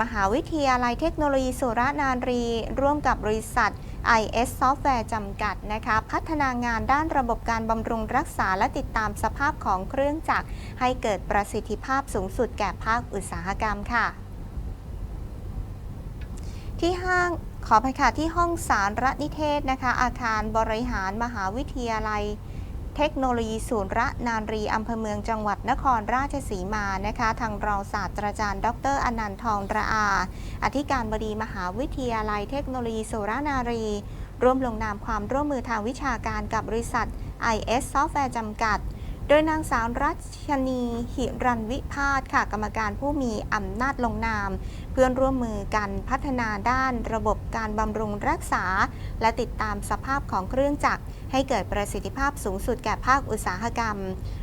มหาวิทยาลัยเทคโนโลยีสุรนารี ร่วมกับบริษัท IS Software จำกัดนะคะพัฒนางานด้านระบบการบำรุงรักษาและติดตามสภาพของเครื่องจักร ให้เกิดประสิทธิภาพสูงสุดแก่ภาคอุตสาหกรรมค่ะ ที่ห้างขออภัยค่ะที่ห้องสารนิเทศนะคะ อาคารบริหารมหาวิทยาลัย เทคโนโลยีศูนย์ระนานรีอำเภอเมืองจังหวัดนครราชสีมานะคะ ทางรองศาสตราจารย์ ดรอนันต์ทองระอา อธิการบดีมหาวิทยาลัยเทคโนโลยีสุรนารี ร่วมลงนามความร่วมมือทางวิชาการกับบริษัท IS Software จำกัด โดยนางสาวรัชนีหิรันวิพาสค่ะ กรรมการผู้มีอำนาจลงนาม เพื่อนร่วมมือกันพัฒนาด้านระบบการบำรุงรักษา และติดตามสภาพของเครื่องจักร ให้เกิดประสิทธิภาพสูงสุดแก่ภาคอุตสาหกรรม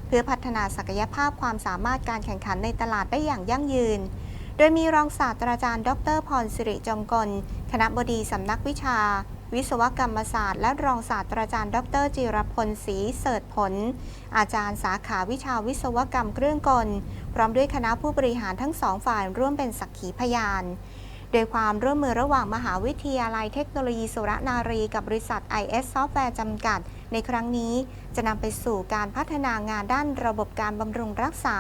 เพื่อพัฒนาศักยภาพความสามารถการแข่งขันในตลาดได้อย่างยั่งยืน โดยมีรองศาสตราจารย์ ดรพรสิริจงกล คณะบดีสำนักวิชา วิศวกรรมศาสตร์ และรองศาสตราจารย์ ดร จิรพลศรีเสริฐผล อาจารย์สาขาวิชาวิศวกรรมเครื่องกล พร้อมด้วยคณะผู้บริหารทั้งสองฝ่ายร่วมเป็นสักขีพยาน โดยความร่วมมือระหว่างมหาวิทยาลัยเทคโนโลยีสุรนารีกับบริษัท IS Software จำกัด ในครั้งนี้จะนำไปสู่การพัฒนางานด้านระบบการบำรุงรักษา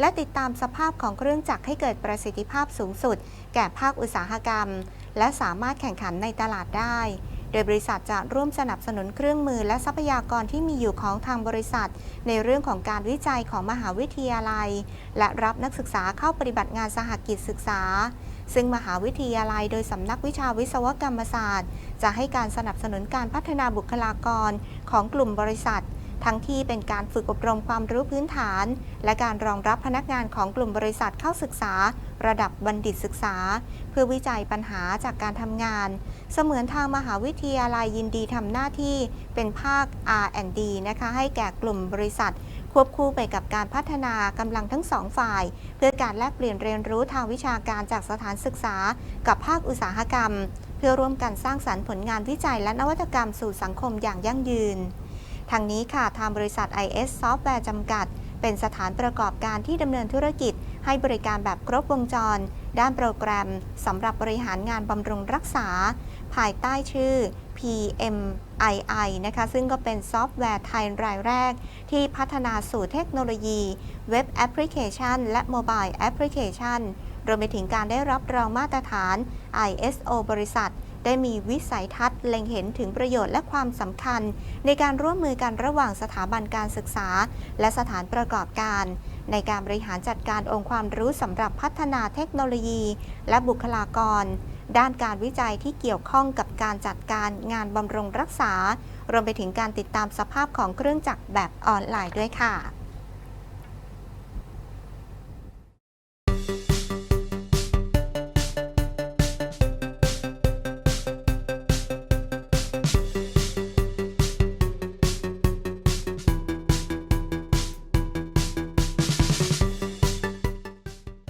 และติดตามสภาพของเครื่องจักรให้เกิดประสิทธิภาพสูงสุด แก่ภาคอุตสาหกรรม และสามารถแข่งขันในตลาดได้ โดยบริษัทจะร่วมสนับสนุนเครื่องมือและทรัพยากรที่มีอยู่ของทางบริษัท ในเรื่องของการวิจัยของมหาวิทยาลัย และรับนักศึกษาเข้าปฏิบัติงานสหกิจศึกษา ซึ่งมหาวิทยาลัยโดยสำนักวิชาวิศวกรรมศาสตร์ จะให้การสนับสนุนการพัฒนาบุคลากรของกลุ่มบริษัท ทั้งที่เป็นการฝึกอบรมความรู้พื้นฐาน และการรองรับพนักงานของกลุ่มบริษัทเข้าศึกษา ระดับบัณฑิตศึกษา เพื่อวิจัยปัญหาจากการทำงาน เสมือนทางมหาวิทยาลัยยินดีทำหน้าที่เป็นภาค R&D นะคะให้แก่กลุ่มบริษัท ควบคู่ไปกับการพัฒนากำลังทั้งสองฝ่าย เพื่อการแลกเปลี่ยนเรียนรู้ทางวิชาการจากสถานศึกษา กับภาคอุตสาหกรรม เพื่อร่วมกันสร้างสรรค์ผลงานวิจัยและนวัตกรรมสู่สังคมอย่างยั่งยืน ทางนี้ค่ะทางบริษัท IS Software จำกัด เป็นสถานประกอบการที่ดำเนินธุรกิจ ให้บริการแบบครบวงจร ด้านโปรแกรมสำหรับบริหารงานบำรุงรักษา ภายใต้ชื่อ PMII นะคะ ซึ่งก็เป็นซอฟต์แวร์ไทยรายแรก ที่พัฒนาสู่เทคโนโลยี เว็บแอปพลิเคชัน และโมบายแอปพลิเคชันรวมไปถึงการได้รับรองมาตรฐาน ISO บริษัท ได้มีวิสัยทัศน์เล็งเห็นถึงประโยชน์และความสำคัญ ในการร่วมมือกันระหว่างสถาบันการศึกษา และสถานประกอบการ ในการบริหารจัดการองค์ความรู้สำหรับพัฒนาเทคโนโลยี และบุคลากร ด้านการวิจัยที่เกี่ยวข้องกับการจัดการงานบำรุงรักษา รวมไปถึงการติดตามสภาพของเครื่องจักรแบบออนไลน์ด้วยค่ะ